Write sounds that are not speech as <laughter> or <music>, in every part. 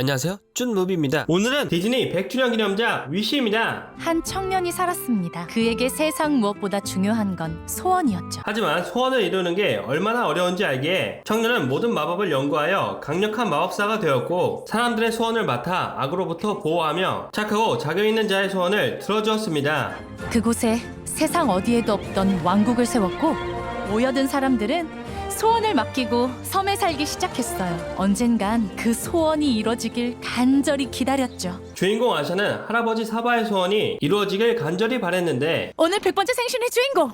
안녕하세요 쭌무비입니다 오늘은 디즈니 100주년 기념작 위시입니다 한 청년이 살았습니다. 그에게 세상 무엇보다 중요한 건 소원이었죠. 하지만 소원을 이루는 게 얼마나 어려운지 알기에 청년은 모든 마법을 연구하여 강력한 마법사가 되었고 사람들의 소원을 맡아 악으로부터 보호하며 착하고 자격 있는 자의 소원을 들어주었습니다 그곳에 세상 어디에도 없던 왕국을 세웠고 모여든 사람들은 소원을 맡기고 섬에 살기 시작했어요. 언젠간 그 소원이 이뤄지길 간절히 기다렸죠. 주인공 아샤는 할아버지 사바의 소원이 이루어지길 간절히 바랬는데 오늘 100번째 생신의 주인공!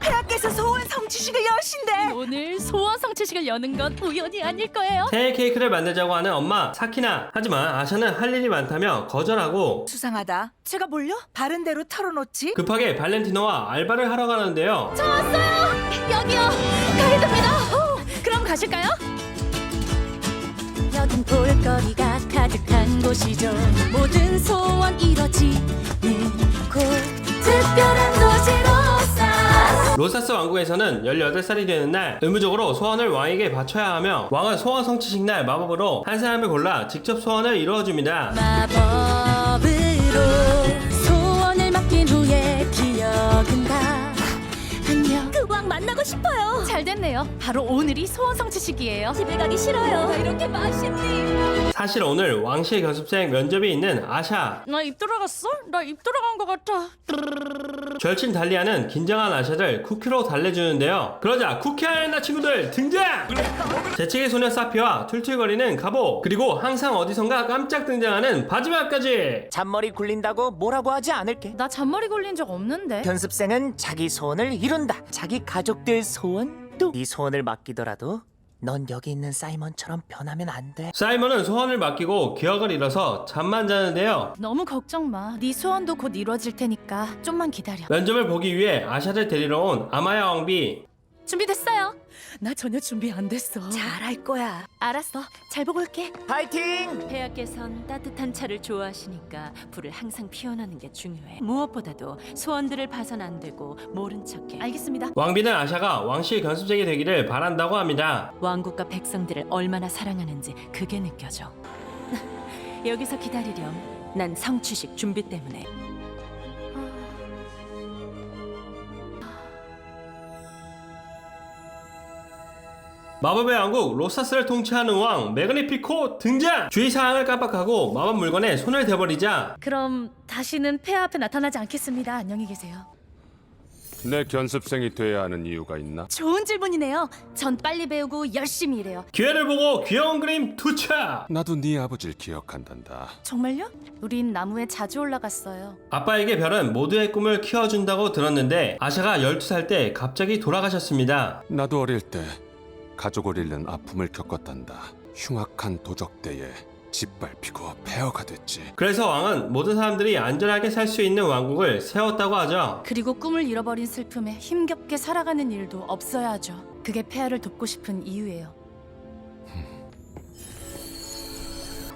폐하께서 소원 성취식을 여신데 오늘 소원 성취식을 여는 건 우연이 아닐 거예요. 새해 케이크를 만들자고 하는 엄마 사키나 하지만 아샤는 할 일이 많다며 거절하고 수상하다 제가 뭘요? 바른 대로 털어놓지 급하게 발렌티노와 알바를 하러 가는데요 저 왔어요! 여기요! 가이드입니다! 어, 그럼 가실까요? 여긴 볼거리가 가득한 곳이죠 모든 소원 이뤄지는 곳 특별한 도시로서 로사스 왕국에서는 18살이 되는 날 의무적으로 소원을 왕에게 바쳐야 하며 왕은 소원 성취식 날 마법으로 한 사람을 골라 직접 소원을 이루어줍니다. 마법으로 소원을 맡긴 후에 만나고 싶어요 잘 됐네요 바로 오늘이 소원 성취식이에요 집에 가기 싫어요 이렇게 맛있니 사실 오늘 왕실 견습생 면접이 있는 아샤 나입 들어갔어? 나입 들어간 것 같아 절친 달리아는 긴장한 아샤를 쿠키로 달래주는데요. 그러자 쿠키 아레나 친구들 등장! 재채기 소녀 사피와 툴툴거리는 가보 그리고 항상 어디선가 깜짝 등장하는 바지마까지 잔머리 굴린다고 뭐라고 하지 않을게. 나 잔머리 걸린 적 없는데 편습생은 자기 소원을 이룬다. 자기 가족 들 소원도 네 소원을 맡기더라도 넌 여기 있는 사이먼처럼 변하면 안 돼. 사이먼은 소원을 맡기고 기억을 잃어서 잠만 자는데요. 너무 걱정 마 네 소원도 곧 이루어질 테니까 좀만 기다려. 면접을 보기 위해 아샤를 데리러 온 아마야 왕비. 준비됐어요 나 전혀 준비 안 됐어 잘할 거야 알았어 잘 보고 올게 파이팅! 폐하께선 따뜻한 차를 좋아하시니까 불을 항상 피워놓는 게 중요해. 무엇보다도 소원들을 봐선 안 되고 모른 척해. 알겠습니다 왕비는 아샤가 왕실 견습생이 되기를 바란다고 합니다. 왕국과 백성들을 얼마나 사랑하는지 그게 느껴져. <laughs> 여기서 기다리렴. 난 성취식 준비 때문에. 마법의 왕국 로사스를 통치하는 왕 메그니피코 등장! 주의사항을 깜빡하고 마법 물건에 손을 대버리자 그럼 다시는 폐하 앞에 나타나지 않겠습니다 안녕히 계세요 내 견습생이 돼야 하는 이유가 있나? 좋은 질문이네요 전 빨리 배우고 열심히 일해요 기회를 보고 귀여운 그림 투차! 나도 네 아버지를 기억한단다. 정말요? 우린 나무에 자주 올라갔어요 아빠에게 별은 모두의 꿈을 키워준다고 들었는데 아샤가 12살 때 갑자기 돌아가셨습니다. 나도 어릴 때 가족을 잃는 아픔을 겪었단다. 흉악한 도적대에 짓밟히고 폐허가 됐지. 그래서 왕은 모든 사람들이 안전하게 살 수 있는 왕국을 세웠다고 하죠. 그리고 꿈을 잃어버린 슬픔에 힘겹게 살아가는 일도 없어야 하죠 그게 폐하를 돕고 싶은 이유예요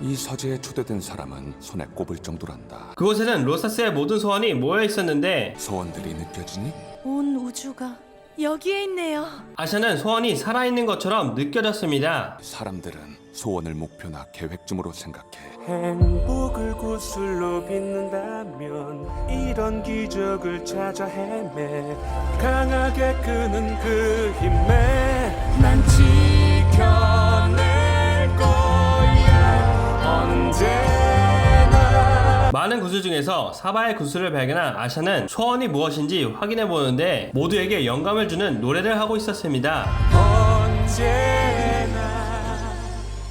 이 서재에 초대된 사람은 손에 꼽을 정도란다. 그곳에는 로사스의 모든 소원이 모여 있었는데 소원들이 느껴지니? 온 우주가 여기에 있네요 아샤는 소원이 살아있는 것처럼 느껴졌습니다. 사람들은 소원을 목표나 계획쯤으로 생각해. 행복을 구슬로 빚는다면 이런 기적을 찾아 헤매 강하게 끄는 그 힘에 난 지켜낼 거야 언제나 많은 구슬 중에서 사바의 구슬을 발견한 아샤는 소원이 무엇인지 확인해 보는데 모두에게 영감을 주는 노래를 하고 있었습니다. 언제나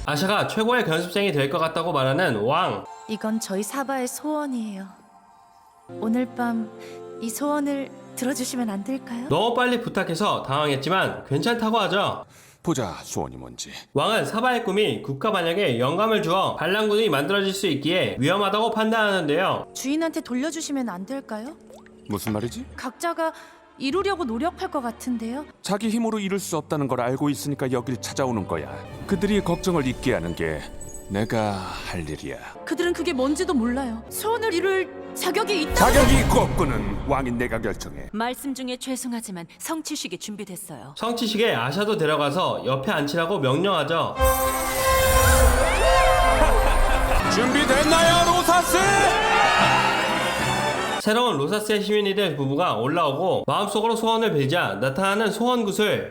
아샤가 최고의 견습생이 될 것 같다고 말하는 왕. 이건 저희 사바의 소원이에요 오늘 밤 이 소원을 들어주시면 안 될까요? 너무 빨리 부탁해서 당황했지만 괜찮다고 하죠. 보자 소원이 뭔지. 왕은 사바의 꿈이 국가 반역에 영감을 주어 반란군이 만들어질 수 있기에 위험하다고 판단하는데요. 주인한테 돌려주시면 안 될까요? 무슨 말이지? 각자가 이루려고 노력할 것 같은데요. 자기 힘으로 이룰 수 없다는 걸 알고 있으니까 여길 찾아오는 거야. 그들이 걱정을 잊게 하는 게 내가 할 일이야. 그들은 그게 뭔지도 몰라요. 소원을 이룰 자격이 있다. 자격이 있고 없고는 왕인 내가 결정해. 말씀 중에 죄송하지만 성취식이 준비됐어요. 성치식에 아샤도 데려가서 옆에 앉히라고 명령하죠. <laughs> 준비됐나요, 로사스? 새로운 로사스의 시민이 될 부부가 올라오고 마음속으로 소원을 빌자 나타나는 소원 구슬.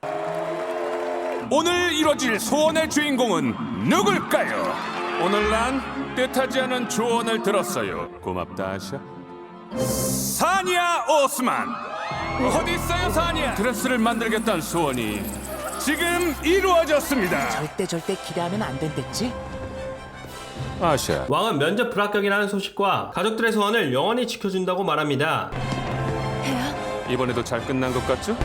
오늘 이뤄질 소원의 주인공은 누굴까요? 오늘 난 뜻하지 않은 조언을 들었어요. 고맙다 아샤. 사니아 오스만 어디 있어요 사니아? 드레스를 만들겠다는 소원이 지금 이루어졌습니다. 절대 절대 기대하면 안 된댔지? 아샤, 왕은 면접 불합격이라는 소식과 가족들의 소원을 영원히 지켜준다고 말합니다. 이번에도 잘 끝난 것 같죠?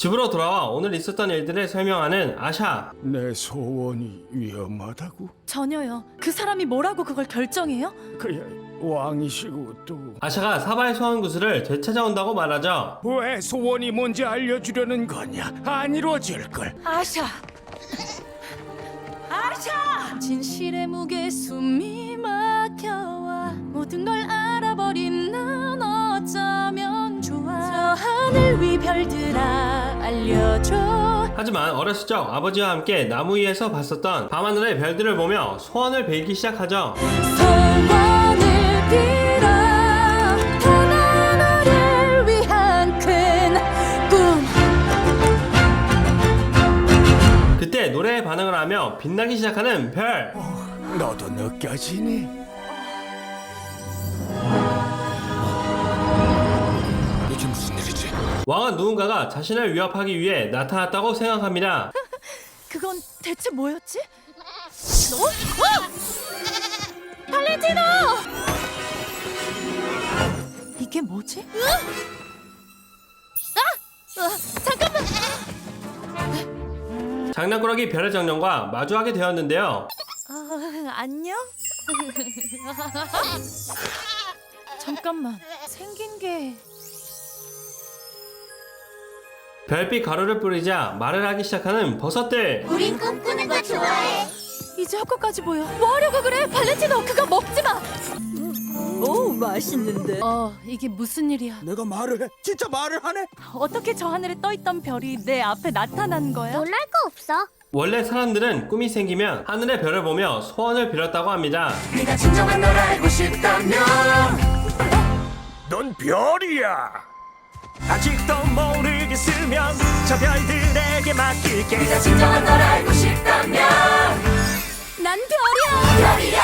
집으로 돌아와 오늘 있었던 일들을 설명하는 아샤. 내 소원이 위험하다고? 전혀요. 그 사람이 뭐라고 그걸 결정해요? 그야 왕이시고 또 아샤가 사바의 소원 구슬을 되찾아온다고 말하죠. 왜 소원이 뭔지 알려주려는 거냐? 안 이루어질 걸 아샤. <laughs> 아샤. 진실의 무게 숨이 막혀와 모든 걸 알아버린 난 어쩌면 좋아 저 하늘 위 별들아 알려줘 하지만 어렸을 적 아버지와 함께 나무 위에서 봤었던 밤하늘의 별들을 보며 소원을 빌기 시작하죠. 소원을 빌어 단 하나를 위한 큰 꿈 그때 노래에 반응을 하며 빛나기 시작하는 별. 너도 느껴지니? 왕은 누군가가 자신을 위협하기 위해 나타났다고 생각합니다. 그건 대체 뭐였지? 어? 어! 발렌티노! 이게 뭐지? 아! 아! 잠깐만! 장난꾸러기 별의 정령과 마주하게 되었는데요. 아, 안녕? 잠깐만 생긴 게 별빛 가루를 뿌리자 말을 하기 시작하는 버섯들. 우린 꿈꾸는 거 좋아해. 이제 헛것까지 보여 뭐 하려고 그래 발렌티노 그거 먹지 마! 오 맛있는데. 어 이게 무슨 일이야 내가 말을 해? 진짜 말을 하네? 어떻게 저 하늘에 떠있던 별이 내 앞에 나타난 거야? 놀랄 거 없어. 원래 사람들은 꿈이 생기면 하늘의 별을 보며 소원을 빌었다고 합니다. 네가 진정한 널 알고 싶다면 넌 별이야 아직도 저 별들에게 맡길게. 네가 진정한 널 알고 싶다면 난 별이야!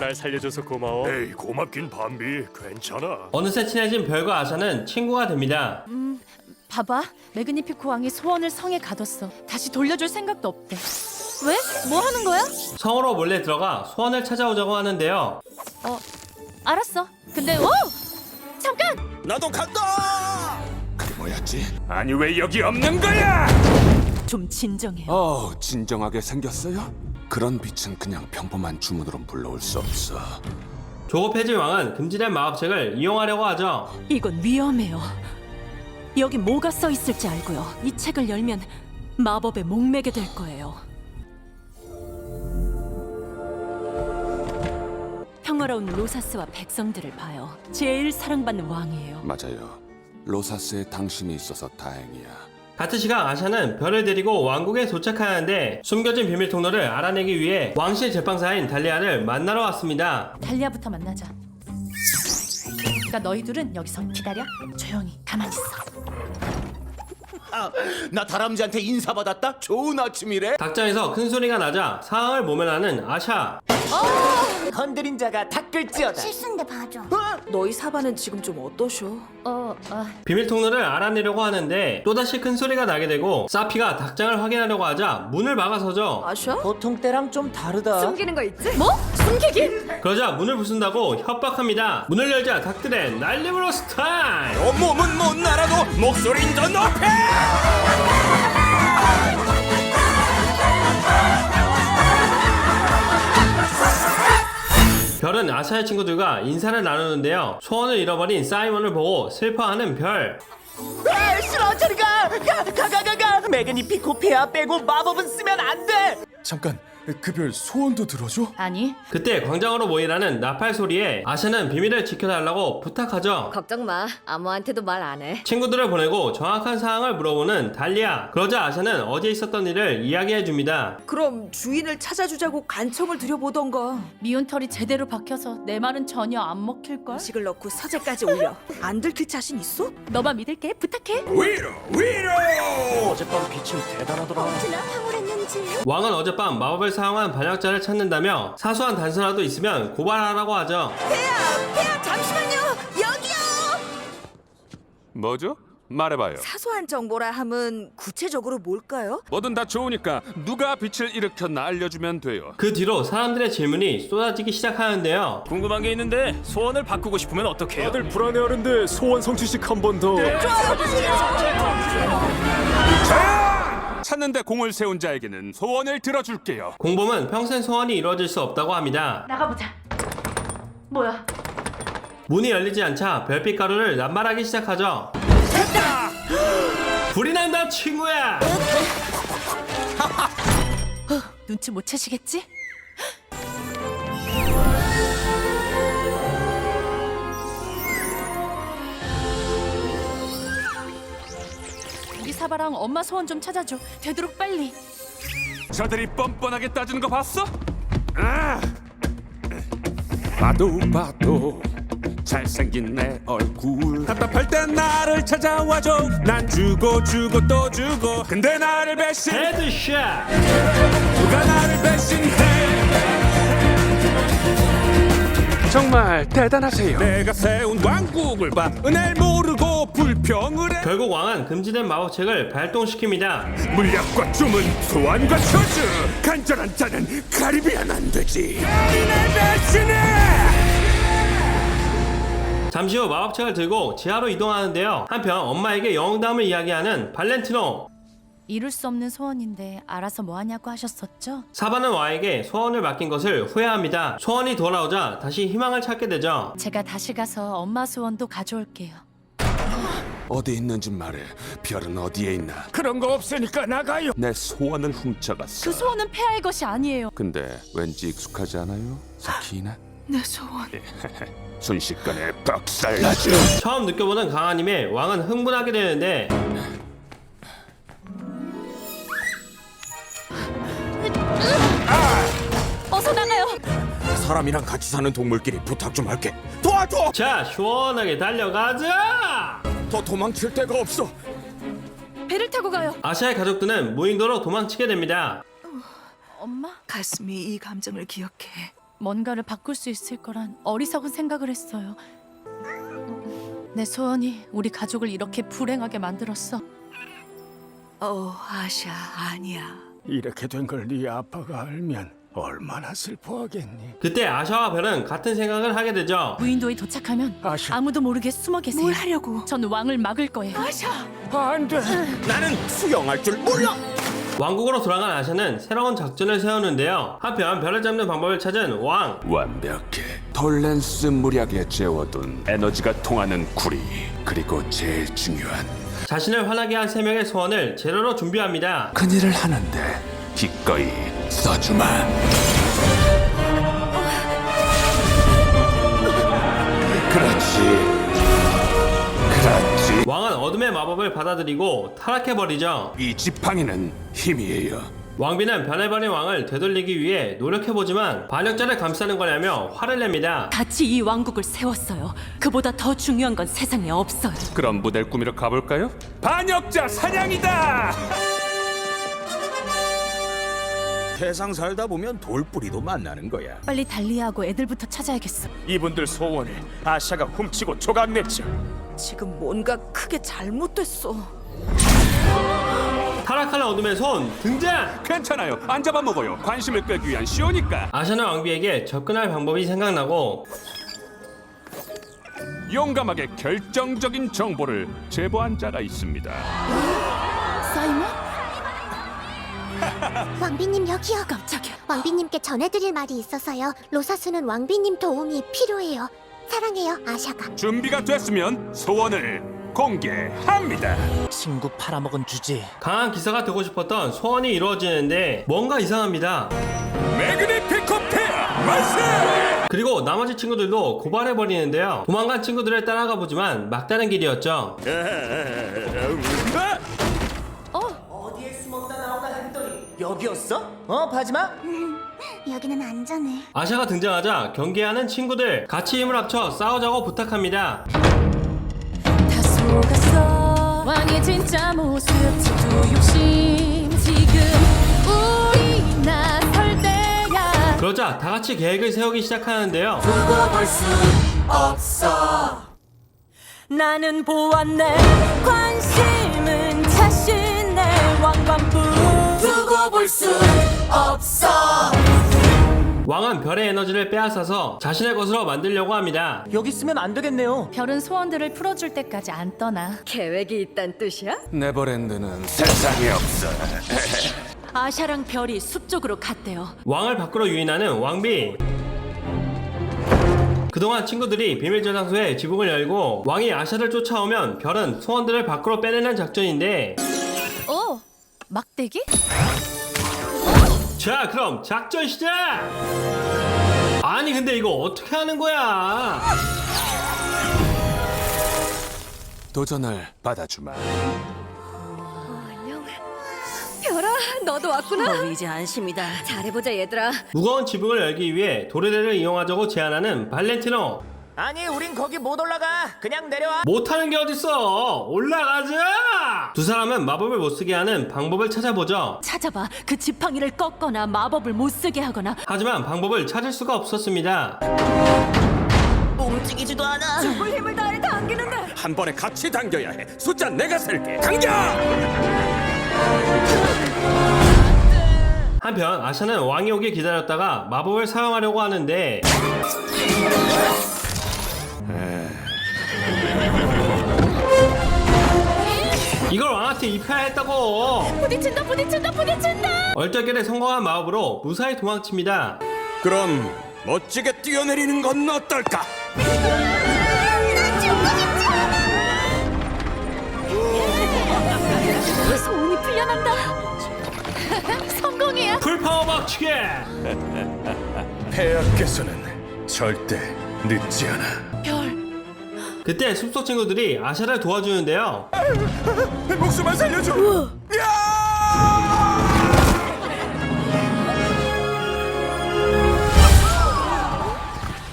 날 살려줘서 고마워. 에이 고맙긴 밤비 괜찮아. 어느새 친해진 별과 아샤는 친구가 됩니다. 봐봐 매그니피코 왕이 소원을 성에 가뒀어 다시 돌려줄 생각도 없대 왜? 뭐 하는 거야? 성으로 몰래 들어가 소원을 찾아오자고 하는데요. 어 알았어 근데 오! 잠깐! 나도 간다 뭐였지? 아니 왜 여기 없는 거야? 좀 진정해. 어, 진정하게 생겼어요? 그런 빛은 그냥 평범한 주문으로 불러올 수 없어. 조급해진 왕은 금지된 마법책을 이용하려고 하죠. 이건 위험해요. 여기 뭐가 써 있을지 알고요. 이 책을 열면 마법에 목매게 될 거예요. 평화로운 로사스와 백성들을 봐요. 제일 사랑받는 왕이에요. 맞아요. 로사스에 당신이 있어서 다행이야. 같은 시각 아샤는 별을 데리고 왕국에 도착하는데 숨겨진 비밀 통로를 알아내기 위해 왕실 제빵사인 달리아를 만나러 왔습니다. 달리아부터 만나자 그러니까 너희 둘은 여기서 기다려 조용히 가만히 있어 나 다람쥐한테 인사받았다? 좋은 아침이래? 닭장에서 큰 소리가 나자 상황을 모면하는 아샤. 건드린 자가 닦을지어다 실수인데 봐줘. 너희 사바는 지금 좀 어떠셔? 어, 어 비밀 통로를 알아내려고 하는데 또다시 큰 소리가 나게 되고 사피가 닭장을 확인하려고 하자 문을 막아서죠. 아샤? 보통 때랑 좀 다르다 숨기는 거 있지? 뭐? 숨기긴? 그러자 문을 부순다고 협박합니다. 문을 열자 닭들의 날림으로 스타일. 몸은 못 날아도 목소리는 더 높여. 별은 아샤의 친구들과 인사를 나누는데요. 소원을 잃어버린 사이먼을 보고 슬퍼하는 별. 아, 싫어 저리 가! 가! 가! 가! 가! 가! 매그니피코 폐하 빼고 마법은 쓰면 안 돼 잠깐 그별 소원도 들어줘? 아니, 그때 광장으로 모이라는 나팔 소리에 아샤는 비밀을 지켜달라고 부탁하죠. 걱정 마. 아무한테도 말 안 해. 친구들을 보내고 정확한 사항을 물어보는 달리아. 그러자 아샤는 어제 있었던 일을 이야기해 줍니다. 그럼 주인을 찾아주자고 간청을 들여보던가. 미운 털이 제대로 박혀서 내 말은 전혀 안 먹힐걸? 음식을 넣고 서재까지 올려. 안 들킬 자신 있어? 너만 믿을게. 부탁해. 위로 위로 어젯밤 빛은 대단하더라. 어찌나 황홀했는지. 왕은 어젯밤 마법을 사용한 반역자를 찾는다며 사소한 단서라도 있으면 고발하라고 하죠. 야, 잠시만요. 여기요. 뭐죠? 말해봐요. 사소한 정보라 함은 구체적으로 뭘까요? 뭐든 다 좋으니까 누가 빛을 일으켰나 알려주면 돼요. 그 뒤로 사람들의 질문이 쏟아지기 시작하는데요. 궁금한 게 있는데 소원을 바꾸고 싶으면 어떡해요? 다들 불안해하는데 소원 성취식 한 번 더. 찾는데 공을 세운 자에게는 소원을 들어줄게요. 공범은 평생 소원이 이루어질 수 없다고 합니다. 나가보자. 뭐야? 문이 열리지 않자 별빛 가루를 남발하기 시작하죠. 불이 난다 친구야. <laughs> 눈치 못 채시겠지? 사바랑 엄마 소원 좀 찾아줘. 되도록 빨리. 저들이 뻔뻔하게 따지는 거 봤어? 아! 봐도 봐도 잘생긴 내 얼굴 답답할 땐 나를 찾아와줘 난 주고 주고 또 주고 근데 나를 배신 헤드샷. 누가 나를 배신해 정말 대단하세요 내가 세운 왕국을 봐 은혜를 모르고 불평을 해 결국 왕은 금지된 마법책을 발동시킵니다. 물약과 주문 소환과 저주 간절한 자는 가리비안 안 되지 배신해 잠시 후 마법책을 들고 지하로 이동하는데요. 한편 엄마에게 영웅담을 이야기하는 발렌티노. 이룰 수 없는 소원인데 알아서 뭐 하냐고 하셨었죠? 사바는 와에게 소원을 맡긴 것을 후회합니다. 소원이 돌아오자 다시 희망을 찾게 되죠. 제가 다시 가서 엄마 소원도 가져올게요. 어디 있는지 말해. 별은 어디에 있나? 그런 거 없으니까 나가요. 내 소원을 훔쳐갔어. 그 소원은 폐하의 것이 아니에요. 근데 왠지 익숙하지 않아요? 사키나? <gasps> 내 소원. <laughs> 순식간에 박살나죠. 처음 느껴보는 강한 힘에 왕은 흥분하게 되는데 사람이랑 같이 사는 동물끼리 부탁 좀 할게. 도와줘. 자 시원하게 달려가자! 더 도망칠 데가 없어. 배를 타고 가요. 아시아의 가족들은 무인도로 도망치게 됩니다. 엄마? 가슴이 이 감정을 기억해. 뭔가를 바꿀 수 있을 거란 어리석은 생각을 했어요. 내 소원이 우리 가족을 이렇게 불행하게 만들었어. 어, 아샤 아니야. 이렇게 된 걸 네 아빠가 알면 얼마나 슬퍼하겠니? 그때 아샤와 별은 같은 생각을 하게 되죠. 무인도에 도착하면 아샤. 아무도 모르게 숨어 계세요. 뭘 하려고? 전 왕을 막을 거예요. 안 돼. 나는 수영할 줄 몰라. 왕국으로 돌아간 아샤는 새로운 작전을 세우는데요. 한편 별을 잡는 방법을 찾은 왕. 완벽해. 톨렌스 무략에 재워둔 에너지가 통하는 구리. 그리고 제일 중요한 자신을 화나게 한 세 명의 소원을 재료로 준비합니다. 큰일을 하는데 기꺼이 써주마. 그렇지. 그렇지. 왕은 어둠의 마법을 받아들이고 타락해버리죠. 이 지팡이는 힘이에요. 왕비는 변해버린 왕을 되돌리기 위해 노력해보지만 반역자를 감싸는 거냐며 화를 냅니다. 같이 이 왕국을 세웠어요. 그보다 더 중요한 건 세상에 없어요. 그럼 무대를 꾸미러 가볼까요? 반역자 사냥이다 세상 살다 보면 돌뿌리도 만나는 거야. 빨리 달리하고 애들부터 찾아야겠어. 이분들 소원을 아샤가 훔치고 조각냈죠. 지금 뭔가 크게 잘못됐어. 타락하는 어둠의 손 등장! 괜찮아요 안 잡아먹어요 관심을 끌기 위한 쇼니까 아샤는 왕비에게 접근할 방법이 생각나고 용감하게 결정적인 정보를 제보한 자가 있습니다 왕비님 여기요. 깜짝이야. 왕비님께 전해드릴 말이 있어서요. 로사스는 왕비님 도움이 필요해요. 사랑해요, 아샤가. 준비가 됐으면 소원을 공개합니다. 친구 팔아먹은 주제. 강한 기사가 되고 싶었던 소원이 이루어지는데 뭔가 이상합니다. 매그니피코 페어 만세! 그리고 나머지 친구들도 고발해 버리는데요. 도망간 친구들을 따라가 보지만 막다른 길이었죠. <laughs> 여기였어? 어 바지마? <laughs> 여기는 안전해. 아샤가 등장하자 경계하는 친구들 같이 힘을 합쳐 싸우자고 부탁합니다. 다 속았어 왕의 진짜 모습 질투 욕심 지금 우리 나설 때야 그러자 다 같이 계획을 세우기 시작하는데요. 나는 보았네 관심은 자신의 왕관뿐 두고 볼수 없어 왕은 별의 에너지를 빼앗아서 자신의 것으로 만들려고 합니다. 여기 있으면 안 되겠네요. 별은 소원들을 풀어줄 때까지 안 떠나 계획이 있단 뜻이야? 네버랜드는 세상에 없어. <laughs> 아샤랑 별이 숲 쪽으로 갔대요 왕을 밖으로 유인하는 왕비. 그동안 친구들이 비밀 저장소에 지붕을 열고 왕이 아샤를 쫓아오면 별은 소원들을 밖으로 빼내는 작전인데 어? 막대기? 자 그럼 작전 시작! 아니 근데 이거 어떻게 하는 거야? 도전을 받아주마. 별아 너도 왔구나 어, 이제 안심이다 잘해보자 얘들아 무거운 지붕을 열기 위해 도르래를 이용하자고 제안하는 발렌티노 아니 우린 거기 못 올라가. 그냥 내려와. 못하는 게 어딨어 올라가자 두 사람은 마법을 못 쓰게 하는 방법을 찾아보죠 찾아봐 그 지팡이를 꺾거나 마법을 못 쓰게 하거나 하지만 방법을 찾을 수가 없었습니다 움직이지도 않아. 힘을 다해 당기는데 한 번에 같이 당겨야 해. 숫자 내가 셀게. 당겨! 한편 아샤는 왕이 오길 기다렸다가 마법을 사용하려고 하는데 왕한테 입혀야 했다고. 부딪힌다 부딪힌다 부딪힌다! 얼떨결에 성공한 마법으로 무사히 도망칩니다. 그럼 멋지게 뛰어내리는 건 어떨까? 소원이 풀려난다. <laughs> 성공이야. 풀파워 박치기! 폐하께서는 절대 늦지 않아. 별 그때 숲속 친구들이 아샤를 도와주는데요 목숨만 살려줘.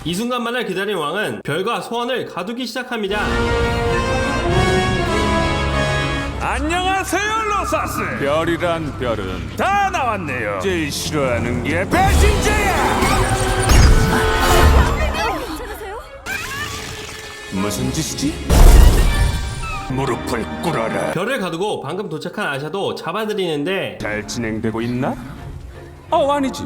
이 순간만을 기다린 왕은 별과 소원을 가두기 시작합니다 안녕하세요 로사스. 별이란 별은 다 나왔네요. 제일 싫어하는 게 배신자야. 무슨 짓이지? 무릎을 꿇어라. 별을 가두고 방금 도착한 아샤도 잡아들이는데 잘 진행되고 있나? 어 아니지.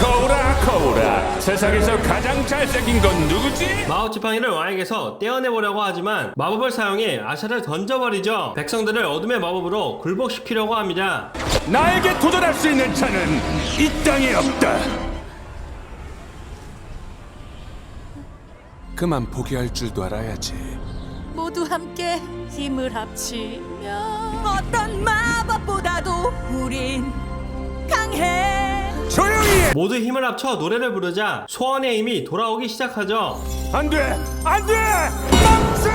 거울아 거울아 세상에서 가장 잘생긴 건 누구지? 마법 지팡이를 왕에게서 떼어내보려고 하지만 마법을 사용해 아샤를 던져버리죠 백성들을 어둠의 마법으로 굴복시키려고 합니다 나에게 도전할 수 있는 자는 이 땅에 없다. 그만 포기할 줄도 알아야지. 모두 함께 힘을 합치면 어떤 마법보다도 우린 강해 조용히 해. 모두 힘을 합쳐 노래를 부르자 소원의 힘이 돌아오기 시작하죠 안 돼! 안 돼! 멈춰!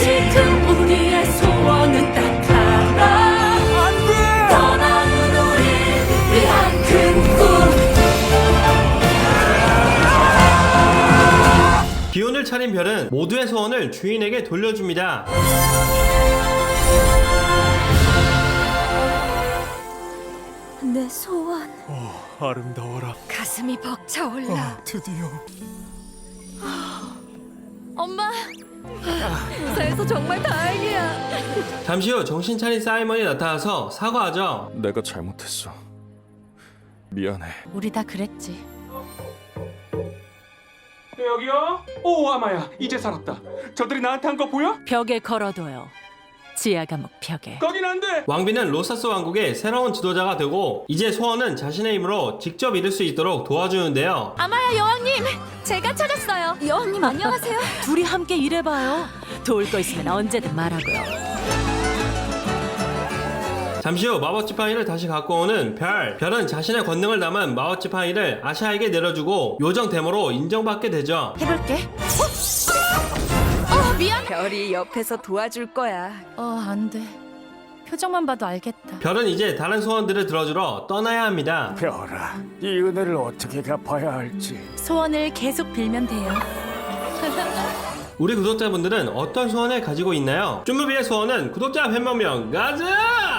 지금 우리 기운을 차린 별은 모두의 소원을 주인에게 돌려줍니다 내 소원 아름다워라. 가슴이 벅차올라 드디어. 엄마 무사해서 정말 다행이야 잠시 후 정신 차린 사이먼이 나타나서 사과하죠 내가 잘못했어. 미안해. 우리 다 그랬지 여기요? 오 아마야 이제 살았다. 저들이 나한테 한 거 보여? 벽에 걸어둬요 지하 감옥 벽에 거긴 안돼 왕비는 로사스 왕국의 새로운 지도자가 되고 이제 소원은 자신의 힘으로 직접 이룰 수 있도록 도와주는데요. 아마야 여왕님, 제가 찾았어요. 여왕님 안녕하세요. <laughs> 둘이 함께 일해봐요. 도울 거 있으면 언제든 말하고요. 잠시 후 마법 지팡이를 다시 갖고 오는 별. 별은 자신의 권능을 담은 마법 지팡이를 아샤에게 내려주고 요정 데모로 인정받게 되죠. 해볼게. 어, 미안. 별이 옆에서 도와줄 거야. 어, 안 돼. 표정만 봐도 알겠다. 별은 이제 다른 소원들을 들어주러 떠나야 합니다. 별아, 이 은혜를 어떻게 갚아야 할지. 소원을 계속 빌면 돼요. <laughs> 우리 구독자분들은 어떤 소원을 가지고 있나요? 쭈무비의 소원은 구독자 100명 가자!